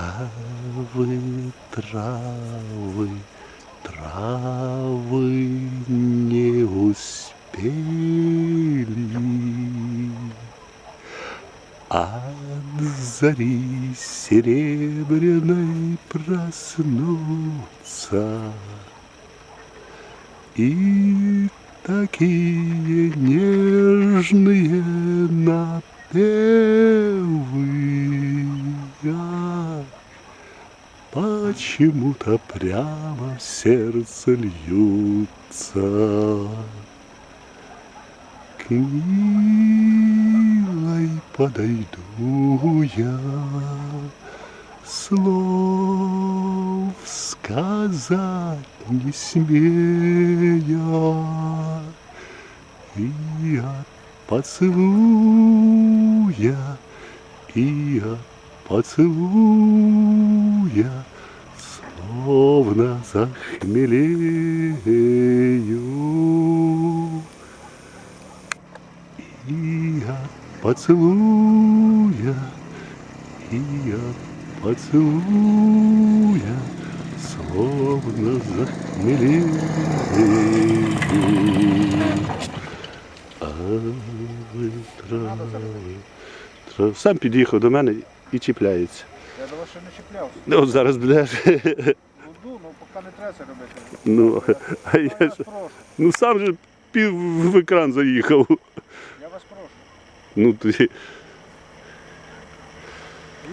Травы, травы, травы не успели. От зари серебряной проснуться. И такие нежные напевы Почему-то прямо в сердце льются К милой подойду я. Слов сказать не смея И от поцелуя, и от поцелуя Словно захмелею. И от поцелуя, и от поцелуя Словно захмелею. Трави, трави. Сам під'їхав до мене і чіпляється. Я до вас ще не чіплявся. Ну, от зараз будеш. Буду, ну поки не треба це робити. Ну, а Я я вас ж, прошу, ну сам же пів в екран заїхав. я вас прошу. Ну, тоді.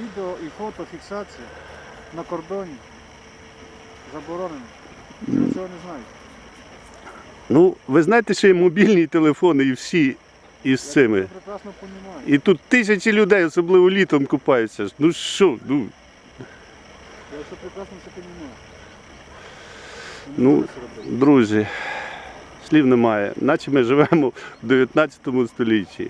Відео і фотофіксація на кордоні заборонено. Ви цього не знаєте? Ну, ви знаєте, що є мобільні телефони і всі із цими. І тут тисячі людей, особливо літом купаються. Ну що, ну, Я все прекрасно це розумію. Ну, друзі, слів немає. Наче ми живемо в 19 столітті.